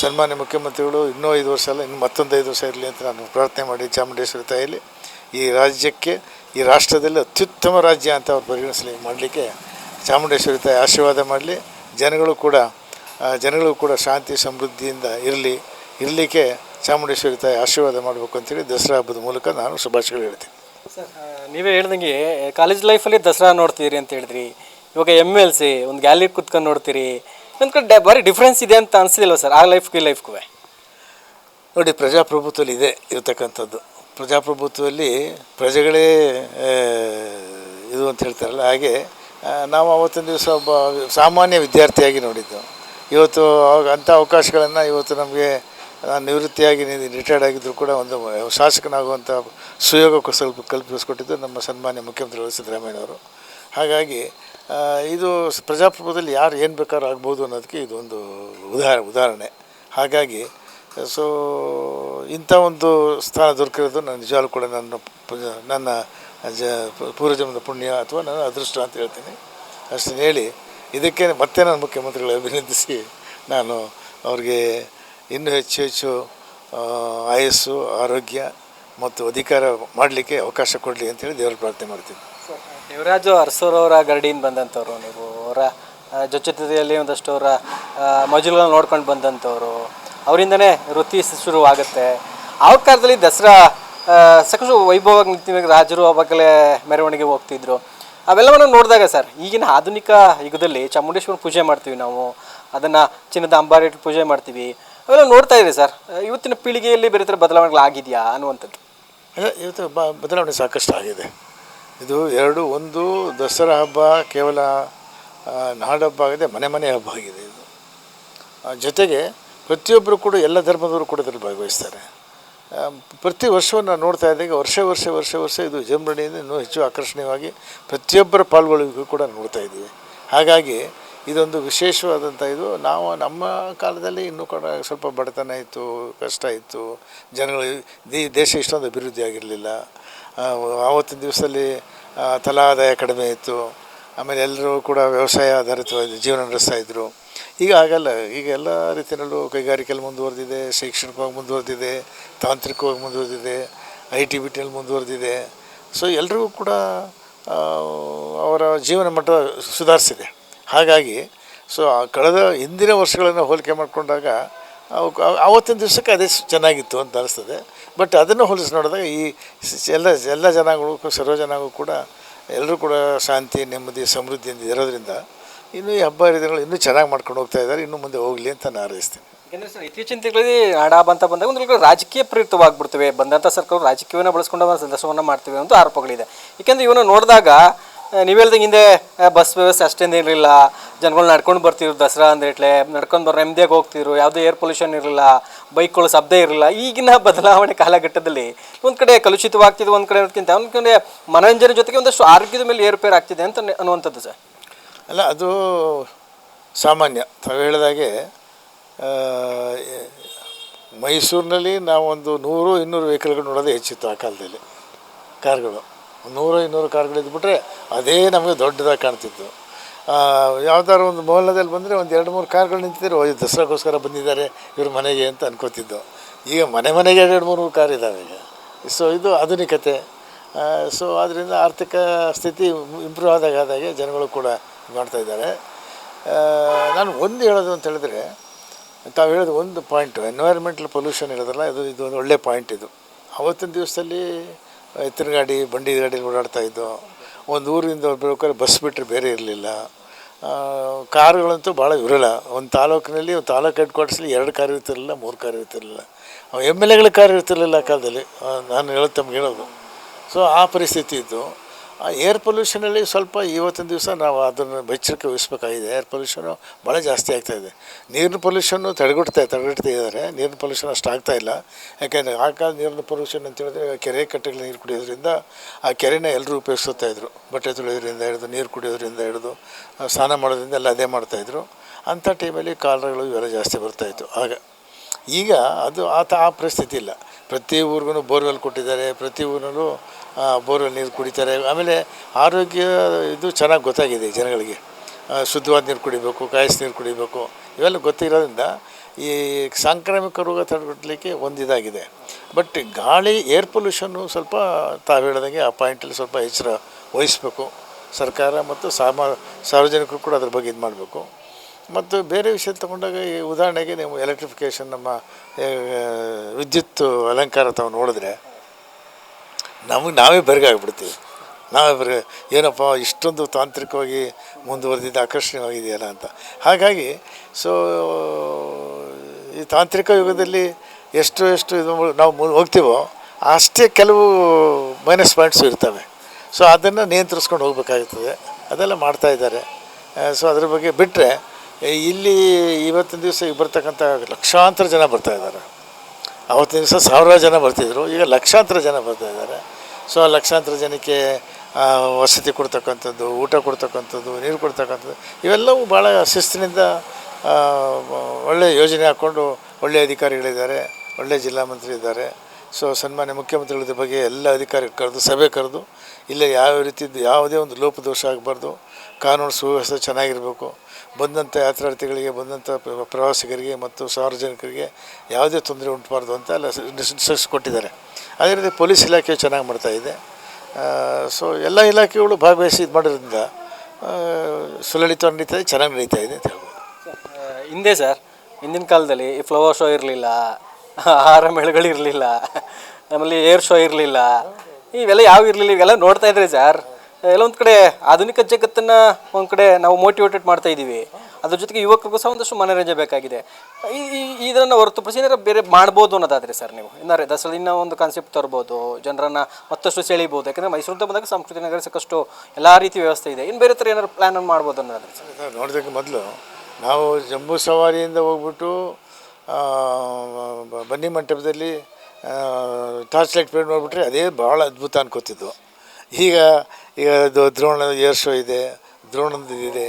ಸನ್ಮಾನ್ಯ ಮುಖ್ಯಮಂತ್ರಿಗಳು ಇನ್ನೂ ಐದು ವರ್ಷ ಅಲ್ಲ, ಇನ್ನು ಮತ್ತೊಂದು ಐದು ವರ್ಷ ಇರಲಿ ಅಂತ ನಾನು ಪ್ರಾರ್ಥನೆ ಮಾಡಿ ಚಾಮುಂಡೇಶ್ವರಿ ತಾಯಿಯಲ್ಲಿ. ಈ ರಾಜ್ಯಕ್ಕೆ ಈ ರಾಷ್ಟ್ರದಲ್ಲಿ ಅತ್ಯುತ್ತಮ ರಾಜ್ಯ ಅಂತ ಅವ್ರು ಪರಿಗಣಿಸಲಿ ಮಾಡಲಿಕ್ಕೆ ಚಾಮುಂಡೇಶ್ವರಿ ತಾಯಿ ಆಶೀರ್ವಾದ ಮಾಡಲಿ. ಜನಗಳು ಕೂಡ ಜನಗಳು ಕೂಡ ಶಾಂತಿ ಸಮೃದ್ಧಿಯಿಂದ ಇರಲಿ ಇರಲಿಕ್ಕೆ ಚಾಮುಂಡೇಶ್ವರಿ ತಾಯಿ ಆಶೀರ್ವಾದ ಮಾಡಬೇಕು ಅಂತೇಳಿ ದಸರಾ ಹಬ್ಬದ ಮೂಲಕ ನಾನು ಶುಭಾಶಯಗಳು ಹೇಳ್ತೀನಿ. ಸರ್ ನೀವೇ ಹೇಳ್ದಂಗೆ ಕಾಲೇಜ್ ಲೈಫಲ್ಲಿ ದಸರಾ ನೋಡ್ತೀರಿ ಅಂತ ಹೇಳಿದ್ರಿ. ಇವಾಗ ಎಂ ಎಲ್ ಸಿ ಒಂದು ಗ್ಯಾಲರಿ ಕುತ್ಕೊಂಡು ನೋಡ್ತೀರಿ. ಒಂದು ಕಡೆ ಭಾರಿ ಡಿಫ್ರೆನ್ಸ್ ಇದೆ ಅಂತ ಅನಿಸಿದಿಲ್ಲ ಸರ್ ಆ ಲೈಫ್ಗೆ ಈ ಲೈಫ್ಗೂ ನೋಡಿ ಪ್ರಜಾಪ್ರಭುತ್ವದಲ್ಲಿ ಇದೆ ಇರತಕ್ಕಂಥದ್ದು. ಪ್ರಜಾಪ್ರಭುತ್ವದಲ್ಲಿ ಪ್ರಜೆಗಳೇ ಇದು ಅಂತ ಹೇಳ್ತಾರಲ್ಲ, ಹಾಗೆ ನಾವು ಅವತ್ತಿನ ದಿವಸ ಒಬ್ಬ ಸಾಮಾನ್ಯ ವಿದ್ಯಾರ್ಥಿಯಾಗಿ ನೋಡಿದ್ದು. ಇವತ್ತು ಅಂಥ ಅವಕಾಶಗಳನ್ನು ಇವತ್ತು ನಮಗೆ ನಾನು ನಿವೃತ್ತಿಯಾಗಿ ರಿಟೈರ್ಡ್ ಆಗಿದ್ದರೂ ಕೂಡ ಒಂದು ಶಾಸಕನಾಗುವಂಥ ಸುಯೋಗ ಸ್ವಲ್ಪ ಕಲ್ಪಿಸಿಕೊಟ್ಟಿದ್ದು ನಮ್ಮ ಸನ್ಮಾನ್ಯ ಮುಖ್ಯಮಂತ್ರಿಗಳು ಸಿದ್ದರಾಮಯ್ಯನವರು. ಹಾಗಾಗಿ ಇದು ಪ್ರಜಾಪ್ರಭುತ್ವದಲ್ಲಿ ಯಾರು ಏನು ಬೇಕಾದ್ರೂ ಆಗ್ಬೋದು ಅನ್ನೋದಕ್ಕೆ ಇದೊಂದು ಉದಾಹರಣೆ. ಹಾಗಾಗಿ ಸೊ ಇಂಥ ಒಂದು ಸ್ಥಾನ ದೊರಕಿರೋದು ನಾನು ನಿಜವಾಗ್ಲೂ ಕೂಡ ನನ್ನ ನನ್ನ ಜ ಪೂರ್ವಜನ್ಮದ ಪುಣ್ಯ ಅಥವಾ ನನ್ನ ಅದೃಷ್ಟ ಅಂತ ಹೇಳ್ತೀನಿ. ಅಷ್ಟನ್ನು ಹೇಳಿ, ಇದಕ್ಕೆ ಮತ್ತೆ ನಾನು ಮುಖ್ಯಮಂತ್ರಿಗಳು ಅಭಿನಂದಿಸಿ ನಾನು ಅವ್ರಿಗೆ ಇನ್ನೂ ಹೆಚ್ಚು ಹೆಚ್ಚು ಆಯಸ್ಸು, ಆರೋಗ್ಯ ಮತ್ತು ಅಧಿಕಾರ ಮಾಡಲಿಕ್ಕೆ ಅವಕಾಶ ಕೊಡಲಿ ಅಂತೇಳಿ ದೇವರ ಪ್ರಾರ್ಥನೆ ಮಾಡ್ತೀನಿ. ದೇವರಾಜು ಅರಸೂರವರ ಗರಡಿಯಿಂದ ಬಂದಂಥವ್ರು ನೀವು. ಅವರ ಜೊತೆಯಲ್ಲಿ ಒಂದಷ್ಟು ಅವರ ಮಜಲುಗಳನ್ನ ನೋಡ್ಕೊಂಡು ಬಂದಂಥವ್ರು. ಅವರಿಂದನೇ ವೃತ್ತಿ ಶುರುವಾಗುತ್ತೆ. ಆ ಕಾಲದಲ್ಲಿ ದಸರಾ ಸಾಕಷ್ಟು ವೈಭವವಾಗಿ ನಿಂತಿವಾಗ ರಾಜರು ಅವಾಗಲೇ ಮೆರವಣಿಗೆ ಹೋಗ್ತಿದ್ರು. ಅವೆಲ್ಲವನ್ನು ನೋಡಿದಾಗ ಸರ್, ಈಗಿನ ಆಧುನಿಕ ಯುಗದಲ್ಲಿ ಚಾಮುಂಡೇಶ್ವರ ಪೂಜೆ ಮಾಡ್ತೀವಿ ನಾವು. ಅದನ್ನು ಚಿನ್ನದ ಅಂಬಾರಿ ಪೂಜೆ ಮಾಡ್ತೀವಿ. ಅವೆಲ್ಲ ನೋಡ್ತಾ ಇದ್ದೀವಿ ಸರ್? ಇವತ್ತಿನ ಪೀಳಿಗೆಯಲ್ಲಿ ಬೇರೆ ಥರ ಬದಲಾವಣೆಗಳಾಗಿದೆಯಾ ಅನ್ನುವಂಥದ್ದು? ಇವತ್ತು ಬ, ಬದಲಾವಣೆ ಸಾಕಷ್ಟು ಆಗಿದೆ. ಇದು ಎರಡು, ಒಂದು, ದಸರಾ ಹಬ್ಬ ಕೇವಲ ನಾಡು ನಾಡಹಬ್ಬ ಆಗಿದೆ, ಮನೆ ಮನೆ ಹಬ್ಬ ಆಗಿದೆ ಇದು. ಜೊತೆಗೆ ಪ್ರತಿಯೊಬ್ಬರು ಕೂಡ ಎಲ್ಲ ಧರ್ಮದವರು ಕೂಡ ಇದರಲ್ಲಿ ಭಾಗವಹಿಸ್ತಾರೆ. ಪ್ರತಿ ವರ್ಷವೂ ನಾನು ನೋಡ್ತಾ ಇದ್ದಾಗ ವರ್ಷ ವರ್ಷ ವರ್ಷ ವರ್ಷ ಇದು ವಿಜೃಂಭಣೆಯಿಂದ ಇನ್ನೂ ಹೆಚ್ಚು ಆಕರ್ಷಣೀಯವಾಗಿ ಪ್ರತಿಯೊಬ್ಬರ ಪಾಲ್ಗೊಳ್ಳುವಿಕೆ ಕೂಡ ನೋಡ್ತಾ ಇದ್ದೀವಿ. ಹಾಗಾಗಿ ಇದೊಂದು ವಿಶೇಷವಾದಂಥ ಇದು. ನಾವು ನಮ್ಮ ಕಾಲದಲ್ಲಿ ಇನ್ನೂ ಕೂಡ ಸ್ವಲ್ಪ ಬಡತನ ಇತ್ತು, ಕಷ್ಟ ಇತ್ತು. ಜನಗಳು ದೇಶ ಇಷ್ಟೊಂದು ಅಭಿವೃದ್ಧಿ ಆಗಿರಲಿಲ್ಲ. ಆವತ್ತಿನ ದಿವಸದಲ್ಲಿ ತಲಾದಾಯ ಕಡಿಮೆ ಇತ್ತು. ಆಮೇಲೆ ಎಲ್ಲರೂ ಕೂಡ ವ್ಯವಸಾಯ ಆಧಾರಿತವಾಗಿ ಜೀವನ ನಡೆಸ್ತಾ ಇದ್ದರು ಈಗ ಹಾಗಲ್ಲ, ಈಗ ಎಲ್ಲ ರೀತಿಯಲ್ಲೂ ಕೈಗಾರಿಕೆಯಲ್ಲಿ ಮುಂದುವರೆದಿದೆ, ಶೈಕ್ಷಣಿಕವಾಗಿ ಮುಂದುವರೆದಿದೆ, ತಾಂತ್ರಿಕವಾಗಿ ಮುಂದುವರೆದಿದೆ, ಐ ಟಿ ಬಿ ಟಿಯಲ್ಲಿ ಮುಂದುವರೆದಿದೆ. ಸೊ ಎಲ್ರಿಗೂ ಕೂಡ ಅವರ ಜೀವನ ಮಟ್ಟ ಸುಧಾರಿಸಿದೆ. ಹಾಗಾಗಿ ಸೊ ಕಳೆದ ಹಿಂದಿನ ವರ್ಷಗಳನ್ನು ಹೋಲಿಕೆ ಮಾಡಿಕೊಂಡಾಗ ಅವತ್ತಿನ ದಿವಸಕ್ಕೆ ಅದೇ ಚೆನ್ನಾಗಿತ್ತು ಅಂತ ಅನಿಸ್ತದೆ. ಬಟ್ ಅದನ್ನು ಹೋಲಿಸಿ ನೋಡಿದಾಗ ಈ ಎಲ್ಲ ಎಲ್ಲ ಜನಾಂಗಗಳು ಸರ್ವ ಜನಾಂಗಗಳು ಕೂಡ ಎಲ್ಲರೂ ಕೂಡ ಶಾಂತಿ, ನೆಮ್ಮದಿ, ಸಮೃದ್ಧಿಯಿಂದ ಇರೋದ್ರಿಂದ ಇನ್ನೂ ಈ ಹಬ್ಬ ಹರಿದಿನಗಳು ಇನ್ನೂ ಚೆನ್ನಾಗಿ ಮಾಡ್ಕೊಂಡು ಹೋಗ್ತಾ ಇದ್ದಾರೆ, ಇನ್ನು ಮುಂದೆ ಹೋಗಲಿ ಅಂತ ನಾನು ಹಾರೈಸ್ತೀನಿ ಸರ್, ಇತ್ತೀಚಿನ ತಿಂಗಳಲ್ಲಿ ಹಣ ಅಂತ ಬಂದಾಗ ಒಂದು ರಾಜಕೀಯ ರಾಜಕೀಯ ಪ್ರೇರಿತವಾಗ್ಬಿಡ್ತವೆ. ಬಂದಂಥ ಸರ್ಕಾರ ರಾಜಕೀಯವನ್ನು ಬಳಸ್ಕೊಂಡು ಸಂದರ್ಶನವನ್ನು ಮಾಡ್ತೀವಿ ಅಂತ ಆರೋಪಗಳಿದೆ. ಏಕೆಂದರೆ ಇವನು ನೋಡಿದಾಗ ನೀವು ಹೇಳ್ದಂಗೆ ಹಿಂದೆ ಬಸ್ ವ್ಯವಸ್ಥೆ ಅಷ್ಟೇನು ಇರಲಿಲ್ಲ. ಜನಗಳು ನಡ್ಕೊಂಡು ಬರ್ತಿದ್ರು ದಸರಾ ಅಂದ್ರೇಟ್ಲೆ, ನಡ್ಕೊಂಡು ಬರೋ ನೆಮ್ಮದಿಯಾಗಿ ಹೋಗ್ತಿದ್ರು, ಯಾವುದೇ ಏರ್ ಪೊಲ್ಯೂಷನ್ ಇರಲಿಲ್ಲ, ಬೈಕ್ಗಳು ಶಬ್ದ ಇರಲಿಲ್ಲ. ಈಗಿನ ಬದಲಾವಣೆ ಕಾಲಘಟ್ಟದಲ್ಲಿ ಒಂದು ಕಡೆ ಕಲುಷಿತವಾಗ್ತಿದೆ, ಒಂದು ಕಡೆ ಅನ್ನೋದಕ್ಕಿಂತ ಒಂದು ಕಡೆ ಮನೋರಂಜನೆ ಜೊತೆಗೆ ಒಂದಷ್ಟು ಆರೋಗ್ಯದ ಮೇಲೆ ಏರುಪೇರು ಆಗ್ತಿದೆ ಅಂತ ಅನ್ನುವಂಥದ್ದು ಸರ್. ಅಲ್ಲ, ಅದು ಸಾಮಾನ್ಯ. ತಾವು ಹೇಳಿದಾಗೆ ಮೈಸೂರಿನಲ್ಲಿ ನಾವೊಂದು ನೂರು ಇನ್ನೂರು ವೆಹಿಕಲ್ಗಳು ನೋಡೋದೇ ಹೆಚ್ಚಿತ್ತು ಆ ಕಾಲದಲ್ಲಿ. ಕಾರ್ಗಳು. ನೂರು ಇನ್ನೂರು ಕಾರ್ಗಳಿದ್ಬಿಟ್ರೆ ಅದೇ ನಮಗೆ ದೊಡ್ಡದಾಗಿ ಕಾಣ್ತಿತ್ತು. ಯಾವ್ದಾದ್ರು ಒಂದು ಮೊಹಲ್ಲದಲ್ಲಿ ಬಂದರೆ ಒಂದು ಎರಡು ಮೂರು ಕಾರ್ಗಳು ನಿಂತಿದ್ರೆ ಓ, ದಸರಾಗೋಸ್ಕರ ಬಂದಿದ್ದಾರೆ ಇವ್ರ ಮನೆಗೆ ಅಂತ ಅನ್ಕೋತಿದ್ದು. ಈಗ ಮನೆ ಮನೆಗೆ ಎರಡು ಮೂರು ಕಾರ್ ಇದ್ದಾವೆ ಈಗ. ಸೊ ಇದು ಆಧುನಿಕತೆ. ಸೊ ಆದ್ದರಿಂದ ಆರ್ಥಿಕ ಸ್ಥಿತಿ ಇಂಪ್ರೂವ್ ಆದಾಗ ಆದಾಗೆ ಜನಗಳು ಕೂಡ ಮಾಡ್ತಾ ಇದ್ದಾರೆ. ಆ, ನಾನು ಒಂದು ಹೇಳೋದು ಅಂತ ಹೇಳಿದ್ರೆ ತಾವು ಹೇಳೋದು ಒಂದು ಪಾಯಿಂಟು ಎನ್ವೈರ್ಮೆಂಟಲ್ ಪೊಲ್ಯೂಷನ್ ಇರೋದಲ್ಲ ಇದು ಇದು ಒಂದು ಒಳ್ಳೆ ಪಾಯಿಂಟ್ ಇದು. ಅವತ್ತಿನ ದಿವಸದಲ್ಲಿ ಎತ್ತಿನ ಗಾಡಿ ಬಂಡಿ ಗಾಡಿ ಓಡಾಡ್ತಾ ಇದ್ದೋ, ಒಂದು ಊರಿಂದ ಬರ್ಬೇಕಾದ್ರೆ ಬಸ್ ಬಿಟ್ಟರೆ ಬೇರೆ ಇರಲಿಲ್ಲ. ಕಾರುಗಳಂತೂ ಭಾಳ ವಿರಳ. ಒಂದು ತಾಲೂಕಿನಲ್ಲಿ ಒಂದು ತಾಲೂಕು ಹೆಡ್ ಕ್ವಾರ್ಟರ್ಸಲ್ಲಿ ಎರಡು ಕಾರ್ ಇರ್ತಿರಲಿಲ್ಲ, ಮೂರು ಕಾರ್ ಇರ್ತಿರಲಿಲ್ಲ. ಎಂ ಎಲ್ ಎಗಳ ಕಾರ್ ಇರ್ತಿರಲಿಲ್ಲ ಆ ಕಾಲದಲ್ಲಿ. ನಾನು ಹೇಳೋದು ತಮ್ಗೆ ಹೇಳೋದು. ಸೊ ಆ ಪರಿಸ್ಥಿತಿ ಇತ್ತು. ಆ ಏರ್ ಪೊಲ್ಯೂಷನಲ್ಲಿ ಸ್ವಲ್ಪ ಇವತ್ತಿನ ದಿವಸ ನಾವು ಅದನ್ನು ಬೆಚ್ಚರಿಕೆ ವಹಿಸ್ಬೇಕಾಗಿದೆ. ಏರ್ ಪೊಲ್ಯೂಷನು ಭಾಳ ಜಾಸ್ತಿ ಆಗ್ತಾ ಇದೆ. ನೀರಿನ ಪೊಲ್ಯೂಷನ್ನು ತಡೆಗಟ್ತಾ ತಡೆಗಟ್ತಾ ಇದ್ದಾರೆ. ನೀರಿನ ಪೊಲ್ಯೂಷನ್ ಅಷ್ಟು ಆಗ್ತಾ ಇಲ್ಲ. ಯಾಕೆಂದರೆ ಆ ಕಾಲ ನೀರಿನ ಪೊಲ್ಯೂಷನ್ ಅಂತ ಹೇಳಿದ್ರೆ ಕೆರೆ ಕಟ್ಟೆಗಳ ನೀರು ಕುಡಿಯೋದ್ರಿಂದ ಆ ಕೆರೆನ ಎಲ್ಲರೂ ಉಪಯೋಗಿಸ್ತಾ ಇದ್ರು. ಬಟ್ಟೆ ತೊಳೆಯೋದ್ರಿಂದ ಹಿಡಿದು, ನೀರು ಕುಡಿಯೋದ್ರಿಂದ ಹಿಡಿದು ಸ್ನಾನ ಮಾಡೋದ್ರಿಂದ ಎಲ್ಲ ಅದೇ ಮಾಡ್ತಾಯಿದ್ರು ಅಂಥ ಟೈಮಲ್ಲಿ ಕಾಲರಗಳು ಇವೆಲ್ಲ ಜಾಸ್ತಿ ಬರ್ತಾಯಿತ್ತು ಆಗ ಈಗ ಅದು ಆತ ಆ ಪರಿಸ್ಥಿತಿ ಇಲ್ಲ. ಪ್ರತಿ ಊರಿಗೂ ಬೋರ್ವೆಲ್ ಕೊಟ್ಟಿದ್ದಾರೆ. ಪ್ರತಿ ಊರಿನಲ್ಲೂ ಬೋರ್ವೆಲ್ ನೀರು ಕುಡಿತಾರೆ. ಆಮೇಲೆ ಆರೋಗ್ಯ ಇದು ಚೆನ್ನಾಗಿ ಗೊತ್ತಾಗಿದೆ ಜನಗಳಿಗೆ. ಶುದ್ಧವಾದ ನೀರು ಕುಡಿಬೇಕು, ಕಾಯಿಸಿ ನೀರು ಕುಡಿಬೇಕು, ಇವೆಲ್ಲ ಗೊತ್ತಿರೋದ್ರಿಂದ ಈ ಸಾಂಕ್ರಾಮಿಕ ರೋಗ ತಡೆಗಟ್ಟಲಿಕ್ಕೆ ಒಂದು ಇದಾಗಿದೆ. ಬಟ್ ಗಾಳಿ, ಏರ್ ಪೊಲ್ಯೂಷನ್ನು ಸ್ವಲ್ಪ ತಾವು ಹೇಳಿದಂಗೆ ಆ ಪಾಯಿಂಟಲ್ಲಿ ಸ್ವಲ್ಪ ಎಚ್ಚರ ವಹಿಸಬೇಕು. ಸರ್ಕಾರ ಮತ್ತು ಸಾಮ, ಸಾರ್ವಜನಿಕರು ಕೂಡ ಅದ್ರ ಬಗ್ಗೆ ಇದು ಮಾಡಬೇಕು. ಮತ್ತು ಬೇರೆ ವಿಷಯ ತಗೊಂಡಾಗ ಈ ಉದಾಹರಣೆಗೆ ನೀವು ಎಲೆಕ್ಟ್ರಿಫಿಕೇಷನ್ ನಮ್ಮ ವಿದ್ಯುತ್ ಅಲಂಕಾರ ತಾವು ನೋಡಿದ್ರೆ ನಮಗೆ ನಾವೇ ಬೆರಗಾಗ್ಬಿಡ್ತೀವಿ. ನಾವೇ ಬೆರಗ, ಏನಪ್ಪ, ಇಷ್ಟೊಂದು ತಾಂತ್ರಿಕವಾಗಿ ಮುಂದುವರೆದಿದ್ದ, ಆಕರ್ಷಣೀಯವಾಗಿದೆಯಲ್ಲ ಅಂತ. ಹಾಗಾಗಿ ಸೊ ಈ ತಾಂತ್ರಿಕ ಯುಗದಲ್ಲಿ ಎಷ್ಟು ಎಷ್ಟು ಇದು ನಾವು ಹೋಗ್ತೀವೋ, ಅಷ್ಟೇ ಕೆಲವು ಮೈನಸ್ ಪಾಯಿಂಟ್ಸು ಇರ್ತವೆ. ಸೊ ಅದನ್ನು ನಿಯಂತ್ರಿಸ್ಕೊಂಡು ಹೋಗ್ಬೇಕಾಗುತ್ತದೆ ಅದೆಲ್ಲ ಮಾಡ್ತಾ ಇದ್ದಾರೆ. ಸೊ ಅದ್ರ ಬಗ್ಗೆ ಬಿಟ್ಟರೆ ಇಲ್ಲಿ ಇವತ್ತಿನ ದಿವಸ ಬರ್ತಕ್ಕಂಥ ಲಕ್ಷಾಂತರ ಜನ ಬರ್ತಾ ಇದ್ದಾರೆ. ಅವತ್ತಿನ ದಿವಸ ಸಾವಿರಾರು ಜನ ಬರ್ತಿದ್ರು. ಈಗ ಲಕ್ಷಾಂತರ ಜನ ಬರ್ತಾ ಇದ್ದಾರೆ. ಸೊ ಆ ಲಕ್ಷಾಂತರ ಜನಕ್ಕೆ ವಸತಿ ಕೊಡ್ತಕ್ಕಂಥದ್ದು, ಊಟ ಕೊಡ್ತಕ್ಕಂಥದ್ದು, ನೀರು ಕೊಡ್ತಕ್ಕಂಥದ್ದು, ಇವೆಲ್ಲವೂ ಭಾಳ ಶಿಸ್ತಿನಿಂದ ಒಳ್ಳೆಯ ಒಳ್ಳೆ ಯೋಜನೆ ಹಾಕ್ಕೊಂಡು ಒಳ್ಳೆಯ ಅಧಿಕಾರಿಗಳಿದ್ದಾರೆ ಒಳ್ಳೆಯ ಜಿಲ್ಲಾ ಮಂತ್ರಿ ಇದ್ದಾರೆ. ಸೊ ಸನ್ಮಾನ್ಯ ಮುಖ್ಯಮಂತ್ರಿಗಳ ಬಗ್ಗೆ ಎಲ್ಲ ಅಧಿಕಾರಿ ಕರೆದು, ಸಭೆ ಕರೆದು, ಇಲ್ಲೇ ಯಾವ ರೀತಿದ್ದು ಯಾವುದೇ ಒಂದು ಲೋಪದೋಷ ಆಗಬಾರ್ದು. ಕಾನೂನು ಸುವ್ಯವಸ್ಥೆ ಚೆನ್ನಾಗಿರಬೇಕು. ಬಂದಂಥ ಯಾತ್ರಾರ್ಥಿಗಳಿಗೆ ಬಂದಂಥ ಪ್ರವಾಸಿಗರಿಗೆ ಮತ್ತು ಸಾರ್ವಜನಿಕರಿಗೆ ಯಾವುದೇ ತೊಂದರೆ ಉಂಟುಬಾರ್ದು ಅಂತ ಎಲ್ಲ ಕೊಟ್ಟಿದ್ದಾರೆ ಅದೇ ರೀತಿ ಪೊಲೀಸ್ ಇಲಾಖೆ ಚೆನ್ನಾಗಿ ಮಾಡ್ತಾಯಿದೆ ಸೊ ಎಲ್ಲ ಇಲಾಖೆಗಳು ಭಾಗವಹಿಸಿ ಇದು ಮಾಡೋದ್ರಿಂದ ಸುಲಲಿತ ನಡೀತಾ ಚೆನ್ನಾಗಿ ನಡೀತಾ ಇದೆ ಅಂತ ಹೇಳ್ಬೋದು. ಹಿಂದೆ ಸರ್, ಹಿಂದಿನ ಕಾಲದಲ್ಲಿ ಈ ಫ್ಲವರ್ ಶೋ ಇರಲಿಲ್ಲ, ಆಹಾರ ಮೇಳಗಳಿರಲಿಲ್ಲ ನಮ್ಮಲ್ಲಿ ಏರ್ ಶೋ ಇರಲಿಲ್ಲ, ಇವೆಲ್ಲ ಯಾವ ಇರಲಿಲ್ಲ, ಇವೆಲ್ಲ ನೋಡ್ತಾ ಇದ್ರಿ ಸರ್. ಎಲ್ಲ ಒಂದು ಕಡೆ ಆಧುನಿಕ ಜಗತ್ತನ್ನು ಒಂದು ಕಡೆ ನಾವು ಮೋಟಿವೇಟೆಡ್ ಮಾಡ್ತಾ ಇದ್ದೀವಿ ಅದ್ರ ಜೊತೆಗೆ ಯುವಕರಿಗೂ ಸಹ ಒಂದಷ್ಟು ಮನೋರಂಜನೆ ಬೇಕಾಗಿದೆ. ಈ ಇದನ್ನು ಹೊರತುಪಡಿಸಿ ಏನಾರ ಬೇರೆ ಮಾಡ್ಬೋದು ಅನ್ನೋದಾದ್ರೆ ಸರ್ ನೀವು? ಇನ್ನಾರೆ ದಸರಾ ಇನ್ನೂ ಒಂದು ಕಾನ್ಸೆಪ್ಟ್ ತರ್ಬೋದು, ಜನರನ್ನು ಮತ್ತಷ್ಟು ಸೆಳೀಬೋದು. ಯಾಕಂದರೆ ಅಂತ ಬಂದಾಗ ಸಂಸ್ಕೃತಿ ನಗರ ಸಾಕಷ್ಟು ಎಲ್ಲ ರೀತಿ ವ್ಯವಸ್ಥೆ ಇದೆ. ಇನ್ನು ಬೇರೆ ಥರ ಏನಾದ್ರು ಪ್ಲ್ಯಾನ್ ಮಾಡ್ಬೋದು ಅನ್ನೋದಾದ್ರೆ ಸರ್? ನೋಡೋದಕ್ಕೆ ಮೊದಲು ನಾವು ಜಂಬೂ ಸವಾರಿಯಿಂದ ಹೋಗ್ಬಿಟ್ಟು ಬನ್ನಿ ಮಂಟಪದಲ್ಲಿ ಟಾರ್ಚ್ ಲೈಟ್ ಪೇಂಟ್ ಮಾಡಿಬಿಟ್ರೆ ಅದೇ ಭಾಳ ಅದ್ಭುತ ಅನ್ಕೋತಿದ್ವು ಈಗ ಈಗ ಅದು ದ್ರೋಣ ಏರ್ ಶೋ ಇದೆ ದ್ರೋಣದ ಇದೆ.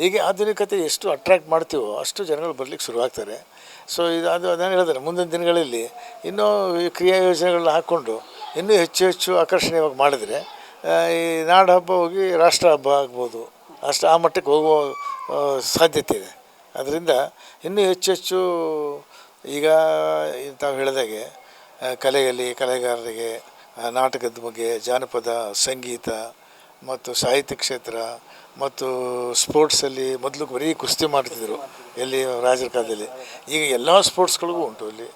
ಹೀಗೆ ಆಧುನಿಕತೆ ಎಷ್ಟು ಅಟ್ರ್ಯಾಕ್ಟ್ ಮಾಡ್ತೀವೋ ಅಷ್ಟು ಜನಗಳು ಬರ್ಲಿಕ್ಕೆ ಶುರುವಾಗ್ತಾರೆ ಸೊ ಇದು ಅದು ಅದನ್ನು ಹೇಳಿದ್ರೆ ಮುಂದಿನ ದಿನಗಳಲ್ಲಿ ಇನ್ನೂ ಕ್ರಿಯಾ ಯೋಜನೆಗಳನ್ನ ಹಾಕ್ಕೊಂಡು ಇನ್ನೂ ಹೆಚ್ಚು ಹೆಚ್ಚು ಆಕರ್ಷಣೀಯವಾಗಿ ಮಾಡಿದರೆ ಈ ನಾಡ ಹಬ್ಬ ಹೋಗಿ ರಾಷ್ಟ್ರ ಹಬ್ಬ ಆಗ್ಬೋದು. ಅಷ್ಟು ಆ ಮಟ್ಟಕ್ಕೆ ಹೋಗುವ ಸಾಧ್ಯತೆ ಇದೆ. ಅದರಿಂದ ಇನ್ನೂ ಹೆಚ್ಚು ಹೆಚ್ಚು ಈಗ ತಾವು ಹೇಳಿದಾಗೆ ಕಲೆಯಲ್ಲಿ, ಕಲೆಗಾರರಿಗೆ ನಾಟಕದ ಬಗ್ಗೆ ಜಾನಪದ, ಸಂಗೀತ ಮತ್ತು ಸಾಹಿತ್ಯ ಕ್ಷೇತ್ರ ಮತ್ತು ಸ್ಪೋರ್ಟ್ಸಲ್ಲಿ ಮೊದಲು ಬರೀ ಕುಸ್ತಿ ಮಾಡ್ತಿದ್ದರು ಎಲ್ಲಿ ರಾಜರ ಕಾಲದಲ್ಲಿ. ಈಗ ಎಲ್ಲ ಸ್ಪೋರ್ಟ್ಸ್ಗಳಿಗೂ ಉಂಟು ಅಲ್ಲಿ.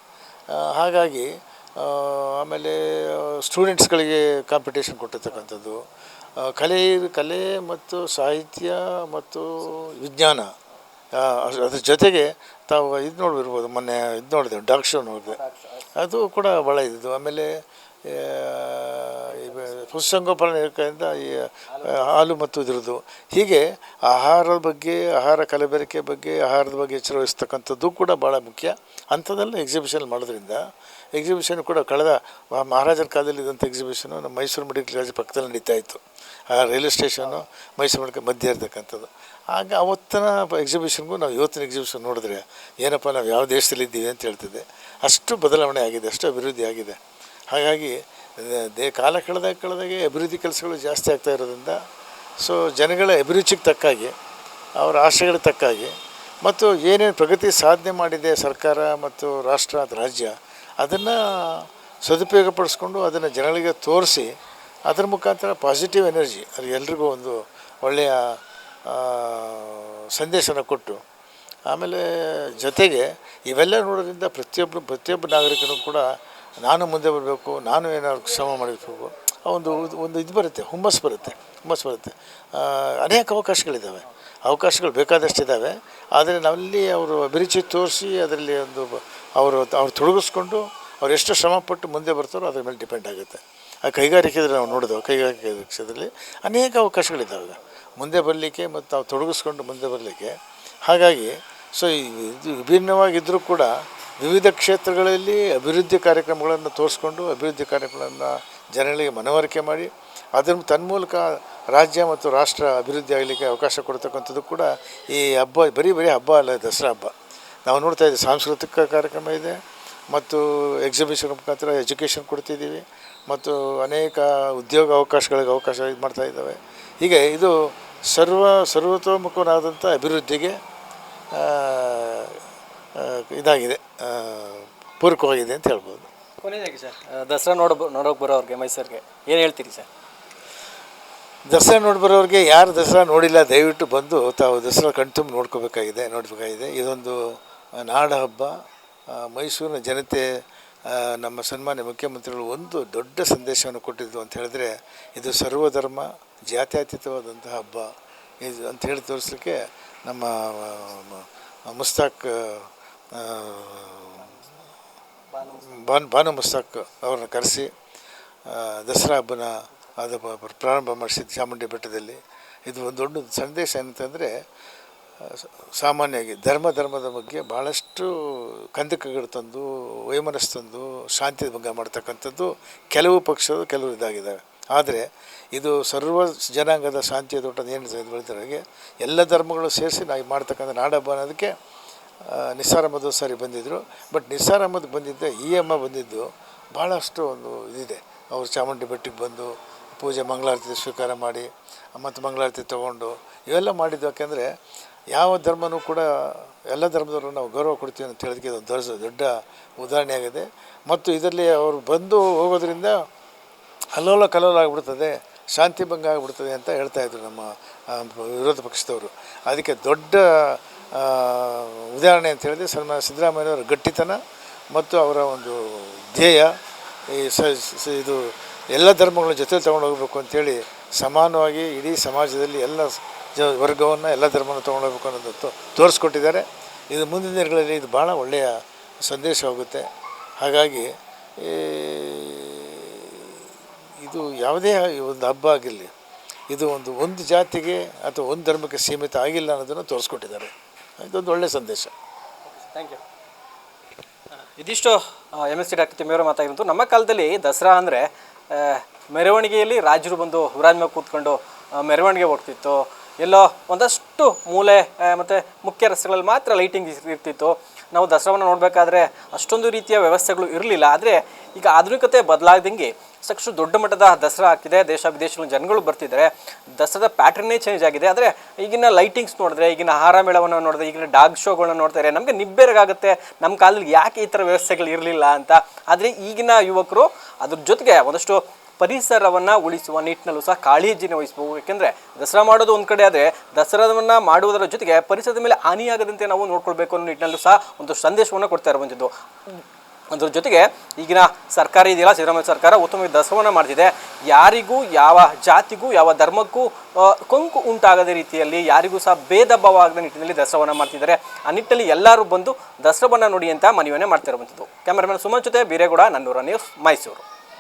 ಹಾಗಾಗಿ ಆಮೇಲೆ ಸ್ಟೂಡೆಂಟ್ಸ್ಗಳಿಗೆ ಕಾಂಪಿಟೇಷನ್ ಕೊಟ್ಟಿರ್ತಕ್ಕಂಥದ್ದು. ಕಲೆ ಕಲೆ ಮತ್ತು ಸಾಹಿತ್ಯ ಮತ್ತು ವಿಜ್ಞಾನ ಅದ್ರ ಜೊತೆಗೆ ತಾವು ಇದು ನೋಡಿರ್ಬೋದು ಮೊನ್ನೆ ಇದು ನೋಡಿದೆ ಡಾಕ್ ನೋಡಿದೆ ಅದು ಕೂಡ ಭಾಳ ಇದ್ದು ಆಮೇಲೆ ಪಶುಸಂಗೋಪನಾ ಇಲಾಖೆಯಿಂದ ಈ ಹಾಲು ಮತ್ತು ಇದ್ರದ್ದು. ಹೀಗೆ ಆಹಾರದ ಬಗ್ಗೆ, ಆಹಾರ ಕಲಬೆರಕೆ ಬಗ್ಗೆ, ಆಹಾರದ ಬಗ್ಗೆ ಎಚ್ಚರ ವಹಿಸ್ತಕ್ಕಂಥದ್ದು ಕೂಡ ಭಾಳ ಮುಖ್ಯ. ಅಂಥದ್ದೆಲ್ಲ ಎಕ್ಸಿಬಿಷನ್ ಮಾಡೋದ್ರಿಂದ ಎಕ್ಸಿಬಿಷನ್ ಕೂಡ ಕಳೆದ ಮಹಾರಾಜರ ಕಾಲದಲ್ಲಿ ಇದ್ದಂಥ ಎಕ್ಸಿಬಿಷನು ನಮ್ಮ ಮೈಸೂರು ಮೆಡಿಕಲ್ ಕಾಲೇಜ್ ಪಕ್ಕದಲ್ಲಿ ನಡೀತಾ ಇತ್ತು. ಆ ರೈಲ್ವೆ ಸ್ಟೇಷನ್ನು ಮೈಸೂರು ಮೆಡಿಕಲ್ ಮಧ್ಯೆ ಇರ್ತಕ್ಕಂಥದ್ದು. ಆಗ ಅವತ್ತಿನ ಎಕ್ಸಿಬಿಷನ್ಗೂ ನಾವು ಇವತ್ತಿನ ಎಕ್ಸಿಬಿಷನ್ ನೋಡಿದ್ರೆ ಏನಪ್ಪ ನಾವು ಯಾವ ದೇಶದಲ್ಲಿ ಇದ್ದೀವಿ ಅಂತ ಹೇಳ್ತಿದ್ದೆ. ಅಷ್ಟು ಬದಲಾವಣೆ ಆಗಿದೆ, ಅಷ್ಟು ಅಭಿವೃದ್ಧಿ ಆಗಿದೆ. ಹಾಗಾಗಿ, ದೇ- ಕಾಲ ಕಳೆದಾಗ ಕಳೆದಾಗೆ ಅಭಿವೃದ್ಧಿ ಕೆಲಸಗಳು ಜಾಸ್ತಿ ಆಗ್ತಾ ಇರೋದ್ರಿಂದ, ಸೊ ಜನಗಳ ಅಭಿರುಚಿಗೆ ತಕ್ಕಾಗಿ, ಅವರ ಆಶೆಗಳಿಗೆ ತಕ್ಕಾಗಿ, ಮತ್ತು ಏನೇನು ಪ್ರಗತಿ ಸಾಧನೆ ಮಾಡಿದೆ ಸರ್ಕಾರ ಮತ್ತು ರಾಷ್ಟ್ರ ರಾಜ್ಯ, ಅದನ್ನು ಸದುಪಯೋಗ ಪಡಿಸ್ಕೊಂಡು ಅದನ್ನು ಜನಗಳಿಗೆ ತೋರಿಸಿ, ಅದರ ಮುಖಾಂತರ ಪಾಸಿಟಿವ್ ಎನರ್ಜಿ ಅದು ಎಲ್ರಿಗೂ ಒಂದು ಒಳ್ಳೆಯ ಸಂದೇಶನ ಕೊಟ್ಟು, ಆಮೇಲೆ ಜೊತೆಗೆ ಇವೆಲ್ಲ ನೋಡೋದ್ರಿಂದ ಪ್ರತಿಯೊಬ್ಬರು ಪ್ರತಿಯೊಬ್ಬ ನಾಗರಿಕನು ಕೂಡ ನಾನು ಮುಂದೆ ಬರಬೇಕು, ನಾನು ಏನಾದ್ರು ಶ್ರಮ ಮಾಡಬೇಕು ಒಂದು ಒಂದು ಇದು ಬರುತ್ತೆ, ಹುಮ್ಮಸ್ಸು ಬರುತ್ತೆ ಹುಮ್ಮಸ್ಸು ಬರುತ್ತೆ. ಅನೇಕ ಅವಕಾಶಗಳಿದ್ದಾವೆ. ಅವಕಾಶಗಳು ಬೇಕಾದಷ್ಟಿದ್ದಾವೆ. ಆದರೆ ನಾವಲ್ಲಿ ಅವರು ಅಭಿರುಚಿ ತೋರಿಸಿ ಅದರಲ್ಲಿ ಒಂದು ಅವರು, ಅವ್ರು ತೊಡಗಿಸ್ಕೊಂಡು, ಅವ್ರು ಎಷ್ಟು ಶ್ರಮಪಟ್ಟು ಮುಂದೆ ಬರ್ತಾರೋ ಅದ್ರ ಮೇಲೆ ಡಿಪೆಂಡ್ ಆಗುತ್ತೆ. ಆ ಕೈಗಾರಿಕೆದ್ರೆ ನಾವು ನೋಡಿದೆವು, ಕೈಗಾರಿಕೆ ಕ್ಷೇತ್ರದಲ್ಲಿ ಅನೇಕ ಅವಕಾಶಗಳಿದ್ದಾವೆ. ಮುಂದೆ ಬರಲಿಕ್ಕೆ ಮತ್ತು ಅವು ತೊಡಗಿಸ್ಕೊಂಡು ಮುಂದೆ ಬರಲಿಕ್ಕೆ. ಹಾಗಾಗಿ, ಸೊ ಇದು ವಿಭಿನ್ನವಾಗಿದ್ದರೂ ಕೂಡ ವಿವಿಧ ಕ್ಷೇತ್ರಗಳಲ್ಲಿ ಅಭಿವೃದ್ಧಿ ಕಾರ್ಯಕ್ರಮಗಳನ್ನು ತೋರಿಸ್ಕೊಂಡು ಅಭಿವೃದ್ಧಿ ಕಾರ್ಯಕ್ರಮಗಳನ್ನು ಜನಗಳಿಗೆ ಮನವರಿಕೆ ಮಾಡಿ, ಅದನ್ನು ತನ್ಮೂಲಕ ರಾಜ್ಯ ಮತ್ತು ರಾಷ್ಟ್ರ ಅಭಿವೃದ್ಧಿ ಆಗಲಿಕ್ಕೆ ಅವಕಾಶ ಕೊಡ್ತಕ್ಕಂಥದ್ದು ಕೂಡ ಈ ಹಬ್ಬ, ಬರೀ ಬರೀ ಹಬ್ಬ ಅಲ್ಲ, ದಸರಾ ಹಬ್ಬ. ನಾವು ನೋಡ್ತಾ ಇದ್ದೀವಿ, ಸಾಂಸ್ಕೃತಿಕ ಕಾರ್ಯಕ್ರಮ ಇದೆ ಮತ್ತು ಎಕ್ಸಿಬಿಷನ್ ಮುಖಾಂತರ ಎಜುಕೇಷನ್ ಕೊಡ್ತಿದ್ದೀವಿ ಮತ್ತು ಅನೇಕ ಉದ್ಯೋಗ ಅವಕಾಶಗಳಿಗೆ ಅವಕಾಶ ಇದು ಮಾಡ್ತಾ ಇದ್ದಾವೆ. ಹೀಗೆ ಇದು ಸರ್ವ, ಸರ್ವತೋಮುಖನಾದಂಥ ಅಭಿವೃದ್ಧಿಗೆ ಇದಾಗಿದೆ. ಪೂರಕವಾಗಿದೆ ಅಂತ ಹೇಳ್ಬೋದು. ಕೊನೆಯದಾಗಿ ಸರ್ ದಸರಾ ನೋಡ ನೋಡೋಕೆ ಬರೋರಿಗೆ ಮೈಸೂರಿಗೆ ಏನು ಹೇಳ್ತೀರಿ ಸರ್? ದಸರಾ ನೋಡಿ ಬರೋರಿಗೆ ಯಾರು ದಸರಾ ನೋಡಿಲ್ಲ ದಯವಿಟ್ಟು ಬಂದು ತಾವು ದಸರಾ ಕಣ್ತುಂಬ ನೋಡ್ಕೋಬೇಕಾಗಿದೆ ನೋಡಬೇಕಾಗಿದೆ. ಇದೊಂದು ನಾಡ ಹಬ್ಬ. ಮೈಸೂರಿನ ಜನತೆ ನಮ್ಮ ಸನ್ಮಾನ್ಯ ಮುಖ್ಯಮಂತ್ರಿಗಳು ಒಂದು ದೊಡ್ಡ ಸಂದೇಶವನ್ನು ಕೊಟ್ಟಿದ್ದು ಅಂತ ಹೇಳಿದ್ರೆ ಇದು ಸರ್ವಧರ್ಮ ಜಾತ್ಯತೀತವಾದಂತಹ ಹಬ್ಬ. ಇದು ಅಂತ ಹೇಳಿ ತೋರಿಸಲಿಕ್ಕೆ ನಮ್ಮ ಮುಸ್ತಾಕ್ ಬಾನು ಮುಸ್ತಾಕ್ ಅವ್ರನ್ನ ಕರೆಸಿ ದಸರಾ ಹಬ್ಬನ ಅದು ಪ್ರಾರಂಭ ಮಾಡಿಸಿದ್ದು ಚಾಮುಂಡಿ ಬೆಟ್ಟದಲ್ಲಿ. ಇದು ಒಂದು ದೊಡ್ಡ ಸಂದೇಶ ಏನಂತಂದರೆ ಸಾಮಾನ್ಯವಾಗಿ ಧರ್ಮ, ಧರ್ಮದ ಬಗ್ಗೆ ಭಾಳಷ್ಟು ಕಂದಕಗಳು ತಂದು, ವೈಮನಸ್ಸು ತಂದು ಶಾಂತಿ ಭಂಗ ಮಾಡ್ತಕ್ಕಂಥದ್ದು ಕೆಲವು ಪಕ್ಷದ ಕೆಲವು ಇದಾಗಿದ್ದಾವೆ ಆದರೆ, ಇದು ಸರ್ವ ಜನಾಂಗದ ಶಾಂತಿಯ ತೋಟದ ಏನು ಬೆಳಿತಾರೆ ಎಲ್ಲ ಧರ್ಮಗಳು ಸೇರಿಸಿ ನಾವು ಮಾಡ್ತಕ್ಕಂಥ ನಾಡಹಬ್ಬ ಅನ್ನೋದಕ್ಕೆ ಆ, ನಿಸ್ಸಾರ್ ಅಹಮದ್ ಸಾರಿ ಬಂದಿದ್ದರು ಬಟ್ ನಿಸಾರ್ ಅಹಮದ್ ಬಂದಿದ್ದ ಈ ಅಮ್ಮ ಬಂದಿದ್ದು ಭಾಳಷ್ಟು ಒಂದು ಇದಿದೆ. ಅವರು ಚಾಮುಂಡಿ ಬೆಟ್ಟಿಗೆ ಬಂದು ಪೂಜೆ ಮಂಗಳಾರತಿ ಸ್ವೀಕಾರ ಮಾಡಿ ಮತ್ತು ಮಂಗಳಾರತಿ ತೊಗೊಂಡು ಇವೆಲ್ಲ ಮಾಡಿದ್ದು ಯಾಕೆಂದರೆ ಯಾವ ಧರ್ಮನೂ ಕೂಡ ಎಲ್ಲ ಧರ್ಮದವರು ನಾವು ಗೌರವ ಕೊಡ್ತೀವಿ ಅಂತ ಹೇಳೋದಕ್ಕೆ ಇದೊಂದು ದೊಡ್ಡ ದೊಡ್ಡ ಉದಾಹರಣೆಯಾಗಿದೆ ಮತ್ತು ಇದರಲ್ಲಿ ಅವರು ಬಂದು ಹೋಗೋದ್ರಿಂದ ಅಲ್ಲೋಲ ಕಲ್ಲೋಲ ಆಗಿಬಿಡ್ತದೆ ಶಾಂತಿ ಭಂಗ ಆಗಿಬಿಡ್ತದೆ ಅಂತ ಹೇಳ್ತಾ ಇದ್ರು ನಮ್ಮ ವಿರೋಧ ಪಕ್ಷದವರು. ಅದಕ್ಕೆ ದೊಡ್ಡ ಉದಾಹರಣೆ ಅಂತ ಹೇಳಿದ್ರೆ ಸನ್ಮಾನ ಸಿದ್ದರಾಮಯ್ಯನವರ ಗಟ್ಟಿತನ ಮತ್ತು ಅವರ ಒಂದು ಧ್ಯೇಯ, ಈ ಸ ಇದು ಎಲ್ಲ ಧರ್ಮಗಳ ಜೊತೆ ತೊಗೊಂಡು ಹೋಗಬೇಕು ಅಂತೇಳಿ ಸಮಾನವಾಗಿ ಇಡೀ ಸಮಾಜದಲ್ಲಿ ಎಲ್ಲ ಜ, ವರ್ಗವನ್ನು ಎಲ್ಲ ಧರ್ಮವನ್ನು ತೊಗೊಂಡು ಹೋಗ್ಬೇಕು ಅನ್ನೋದು ತೋರಿಸ್ಕೊಟ್ಟಿದ್ದಾರೆ. ಇದು ಮುಂದಿನ ದಿನಗಳಲ್ಲಿ ಇದು ಭಾಳ ಒಳ್ಳೆಯ ಸಂದೇಶವಾಗುತ್ತೆ. ಹಾಗಾಗಿ ಇದು ಯಾವುದೇ ಒಂದು ಹಬ್ಬ ಆಗಿರಲಿ, ಇದು ಒಂದು ಒಂದು ಜಾತಿಗೆ ಅಥವಾ ಒಂದು ಧರ್ಮಕ್ಕೆ ಸೀಮಿತ ಆಗಿಲ್ಲ ಅನ್ನೋದನ್ನು ತೋರಿಸ್ಕೊಟ್ಟಿದ್ದಾರೆ. ಇದೊಂದು ಒಳ್ಳೆಯ ಸಂದೇಶ. ಥ್ಯಾಂಕ್ ಯು ಇದಿಷ್ಟು ಎಂ ಎಸ್ ಸಿ ಡಾಕ್ಟರ್ ತಿಮ್ಮೇವರು ಮಾತಾಗಿರೋದು. ನಮ್ಮ ಕಾಲದಲ್ಲಿ ದಸರಾ ಅಂದರೆ ಮೆರವಣಿಗೆಯಲ್ಲಿ ರಾಜರು ಬಂದು ಊರಾದ್ಮೇಲೆ ಕೂತ್ಕೊಂಡು ಆ, ಮೆರವಣಿಗೆ ಹೋಗ್ತಿತ್ತು ಎಲ್ಲೋ ಒಂದಷ್ಟು ಮೂಲೆ ಮತ್ತು ಮುಖ್ಯ ರಸ್ತೆಗಳಲ್ಲಿ ಮಾತ್ರ ಲೈಟಿಂಗ್ ಇರ್ತಿತ್ತು. ನಾವು ದಸರಾವನ್ನು ನೋಡಬೇಕಾದ್ರೆ ಅಷ್ಟೊಂದು ರೀತಿಯ ವ್ಯವಸ್ಥೆಗಳು ಇರಲಿಲ್ಲ. ಆದರೆ ಈಗ ಆಧುನಿಕತೆ ಬದಲಾದಂಗೆ ಸಾಕಷ್ಟು ದೊಡ್ಡ ಮಟ್ಟದ ದಸರಾ ಹಾಕಿದೆ. ದೇಶ ವಿದೇಶಗಳ ಜನಗಳು ಬರ್ತಿದ್ದಾರೆ. ದಸರಾದ ಪ್ಯಾಟರ್ನೇ ಚೇಂಜ್ ಆಗಿದೆ. ಆದರೆ ಈಗಿನ ಲೈಟಿಂಗ್ಸ್ ನೋಡಿದ್ರೆ, ಈಗಿನ ಆಹಾರ ಮೇಳವನ್ನು ನೋಡಿದ್ರೆ, ಈಗಿನ ಡಾಗ್ ಶೋಗಳನ್ನ ನೋಡ್ತಾರೆ ನಮಗೆ ನಿಬ್ಬೆರಗಾಗುತ್ತೆ ನಮ್ಮ ಕಾಲದಲ್ಲಿ ಯಾಕೆ ಈ ಥರ ವ್ಯವಸ್ಥೆಗಳು ಇರಲಿಲ್ಲ ಅಂತ. ಆದರೆ ಈಗಿನ ಯುವಕರು ಅದ್ರ ಜೊತೆಗೆ ಒಂದಷ್ಟು ಪರಿಸರವನ್ನು ಉಳಿಸುವ ನಿಟ್ಟಿನಲ್ಲೂ ಸಹ ಕಾಳಜಿನ ವಹಿಸಬೇಕು. ಯಾಕೆಂದರೆ ದಸರಾ ಮಾಡೋದು ಒಂದು ಕಡೆ, ಆದರೆ ದಸರಾವನ್ನು ಮಾಡುವುದರ ಜೊತೆಗೆ ಪರಿಸರದ ಮೇಲೆ ಹಾನಿಯಾಗದಂತೆ ನಾವು ನೋಡ್ಕೊಳ್ಬೇಕು ಅನ್ನೋ ನಿಟ್ಟಿನಲ್ಲೂ ಸಹ ಒಂದು ಸಂದೇಶವನ್ನು ಕೊಡ್ತಾ ಇರುವಂಥದ್ದು ಅದ್ರ ಜೊತೆಗೆ ಈಗಿನ ಸರ್ಕಾರ ಇದೆಯಲ್ಲ, ಸಿದ್ದರಾಮಯ್ಯ ಸರ್ಕಾರ ಉತ್ತಮ ದಸವನ್ನ ಮಾಡ್ತಿದೆ. ಯಾರಿಗೂ ಯಾವ ಜಾತಿಗೂ, ಯಾವ ಧರ್ಮಕ್ಕೂ ಕೊಂಕು ಉಂಟಾಗದ ರೀತಿಯಲ್ಲಿ ಯಾರಿಗೂ ಸಹ ಭೇದ ಭಾವ ಆಗದ ನಿಟ್ಟಿನಲ್ಲಿ ದಸರವನ್ನು ಮಾಡ್ತಿದ್ದಾರೆ. ಆ ನಿಟ್ಟಿನಲ್ಲಿ ಎಲ್ಲರೂ ಬಂದು ದಸರವನ್ನು ನೋಡಿ ಅಂತ ಮನವಿಯನ್ನೇ ಮಾಡ್ತಾ ಇರುವಂಥದ್ದು. ಕ್ಯಾಮರಾಮನ್ ಸುಮನ್ ಜೊತೆ ಬೀರೇಗೌಡ ನನ್ನೂರ ನ್ಯೂಸ್ ಮೈಸೂರು.